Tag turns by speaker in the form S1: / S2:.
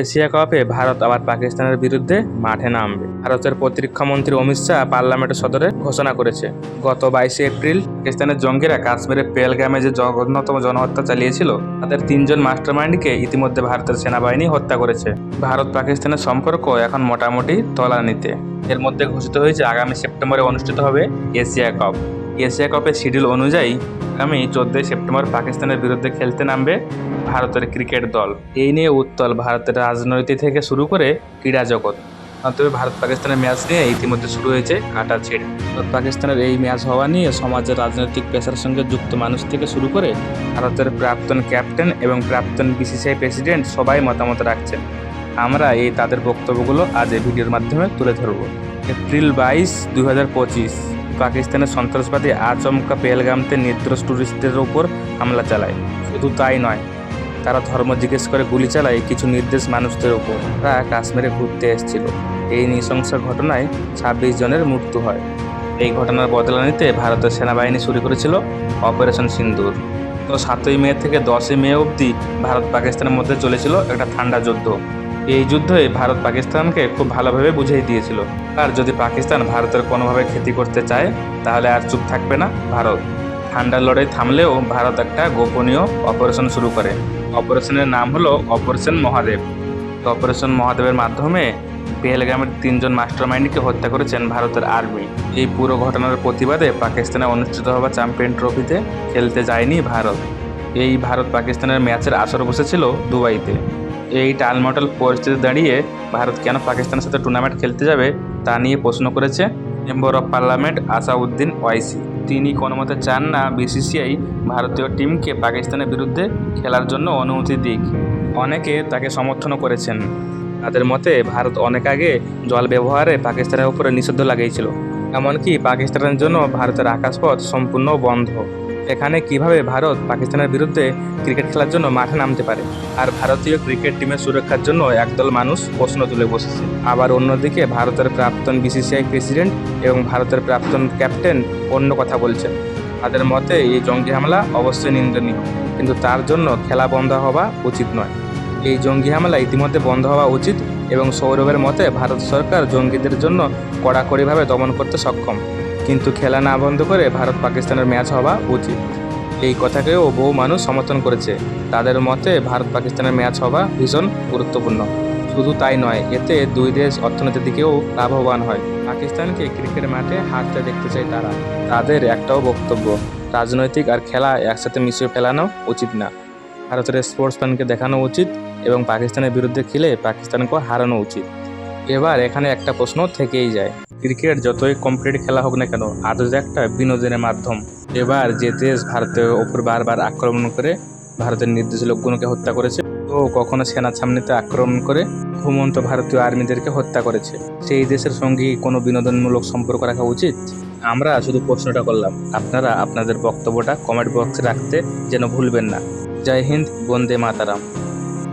S1: Asia কাপে ভারত আবার পাকিস্তানের বিরুদ্ধে মাঠে নামবে। ভারতের প্রতিরক্ষা মন্ত্রী অমিত শাহ পার্লামেন্টের সদরে ঘোষণা করেছে। গত বাইশে এপ্রিল পাকিস্তানের জঙ্গিরা কাশ্মীরের পেলগ্রামে যে জঘন্যতম জনহত্যা চালিয়েছিল, তাদের তিনজন মাস্টারমাইন্ডকে ইতিমধ্যে ভারতের সেনাবাহিনী হত্যা করেছে। ভারত পাকিস্তানের সম্পর্ক এখন মোটামুটি তলানিতে। এর মধ্যে ঘোষিত হয়েছে, আগামী সেপ্টেম্বরে অনুষ্ঠিত হবে এশিয়া কাপ। এশিয়া কাপের শিডিউল অনুযায়ী আগামী চোদ্দই সেপ্টেম্বর পাকিস্তানের বিরুদ্ধে খেলতে নামবে ভারতের ক্রিকেট দল। এই নিয়ে উত্তল ভারতের রাজনীতি থেকে শুরু করে ক্রীড়া জগৎ। তবে ভারত পাকিস্তানের ম্যাচ নিয়ে ইতিমধ্যে শুরু হয়েছে কাটা ছেড়ে। ভারত পাকিস্তানের এই ম্যাচ হওয়া নিয়ে সমাজের রাজনৈতিক পেশার সঙ্গে যুক্ত মানুষ থেকে শুরু করে ভারতের প্রাক্তন ক্যাপ্টেন এবং প্রাক্তন বিসিসিআই প্রেসিডেন্ট সবাই মতামত রাখছেন। আমরা এই তাদের বক্তব্যগুলো আজ এই ভিডিওর মাধ্যমে তুলে ধরব। এপ্রিল বাইশ, দুই হাজার পঁচিশ। পাকিস্তানের সন্ত্রাসবাদী আচমকা পেহেলগামতে নির্দোষ টুরিস্টদের উপর হামলা চালায়। শুধু তাই নয়, তারা ধর্ম জিজ্ঞেস করে গুলি চালায় কিছু নির্দেশ মানুষদের উপর তারা কাশ্মীরে ঘুরতে এসেছিল। এই নৃশংস ঘটনায় ছাব্বিশ জনের মৃত্যু হয়। এই ঘটনার বদলা নিতে ভারতের সেনাবাহিনী শুরু করেছিল অপারেশন সিন্দুর। তো সাতই মে থেকে দশই মে অবধি ভারত পাকিস্তানের মধ্যে চলেছিল একটা ঠান্ডা যুদ্ধ। এই যুদ্ধে ভারত পাকিস্তানকে খুব ভালোভাবে বুঝিয়ে দিয়েছিল। আর যদি পাকিস্তান ভারতের কোনোভাবে ক্ষতি করতে চায়, তাহলে আর চুপ থাকবে না ভারত। ঠান্ডার লড়াই থামলেও ভারত একটা গোপনীয় অপারেশন শুরু করে। অপারেশনের নাম হলো অপারেশন মহাদেব। তো অপারেশন মহাদেবের মাধ্যমে পেহেলগামের তিনজন মাস্টারমাইন্ডকে হত্যা করেছেন ভারতের আর্মি। এই পুরো ঘটনার প্রতিবাদে পাকিস্তানে অনুষ্ঠিত হওয়া চ্যাম্পিয়ন ট্রফিতে খেলতে যায়নি ভারত। এই ভারত পাকিস্তানের ম্যাচের আসর বসেছিল দুবাইতে। এই টালমটল পরিস্থিতি দাঁড়িয়ে ভারত কেন পাকিস্তানের সাথে টুর্নামেন্ট খেলতে যাবে তা নিয়ে প্রশ্ন করেছে member of parliament Asaduddin Owaisi. তিনি কোনো মতে চান না বিসিসিআই ভারতীয় টিমকে পাকিস্তানের বিরুদ্ধে খেলার জন্য অনুমতি দিক। অনেকে তাকে সমর্থনও করেছেন। তাদের মতে, ভারত অনেক আগে জল ব্যবহারে পাকিস্তানের উপরে নিষিদ্ধ লাগিয়েছিল এমনকি পাকিস্তানের জন্য ভারতের আকাশপথ সম্পূর্ণ বন্ধ। এখানে কীভাবে ভারত পাকিস্তানের বিরুদ্ধে ক্রিকেট খেলার জন্য মাঠে নামতে পারে? আর ভারতীয় ক্রিকেট টিমের সুরক্ষার জন্য একদল মানুষ প্রশ্ন তুলে বসেছে। আবার অন্যদিকে ভারতের প্রাক্তন বিসিসিআই প্রেসিডেন্ট এবং ভারতের প্রাক্তন ক্যাপ্টেন অন্য কথা বলছেন। তাদের মতে এই জঙ্গি হামলা অবশ্যই নিন্দনীয়, কিন্তু তার জন্য খেলা বন্ধ হওয়া উচিত নয়। এই জঙ্গি হামলা ইতিমধ্যে বন্ধ হওয়া উচিত এবং সৌরভের মতে ভারত সরকার জঙ্গিদের জন্য কড়াকড়িভাবে দমন করতে সক্ষম। কিন্তু খেলা না বন্ধ করে ভারত পাকিস্তানের ম্যাচ হওয়া উচিত। এই কথাকেও বহু মানুষ সমর্থন করেছে। তাদের মতে, ভারত পাকিস্তানের ম্যাচ হওয়া ভীষণ গুরুত্বপূর্ণ। শুধু তাই নয়, এতে দুই দেশ অর্থনীতির দিকেও লাভবান হয়। পাকিস্তানকে ক্রিকেট মাঠে হারতে দেখতে চায় তারা। তাদের একটাও বক্তব্য, রাজনৈতিক আর খেলা একসাথে মিশিয়ে ফেলানো উচিত না। ভারতের স্পোর্টসম্যানকে দেখানো উচিত এবং পাকিস্তানের বিরুদ্ধে খেলে পাকিস্তানকে হারানো উচিত। এবার এখানে একটা প্রশ্ন থেকেই যায়। ক্রিকেট যতই কমপ্লিট খেলা হোক না কেন আদৌ একটা বিনোদনের মাধ্যম। এবার যে দেশ ভারতের ওপর বারবার আক্রমণ করে, ভারতের নির্দেশী লোকগুলোকে হত্যা করেছে তো কখনো সেনার সামনেতে আক্রমণ করে ঘুমন্ত ভারতীয় আর্মিদেরকে হত্যা করেছে। সেই দেশের সঙ্গে কোনো বিনোদনমূলক সম্পর্ক রাখা উচিত? আমরা শুধু প্রশ্নটা করলাম, আপনারা আপনাদের বক্তব্যটা কমেন্ট বক্সে রাখতে যেন ভুলবেন না। জয় হিন্দ, বন্দে মাতারাম।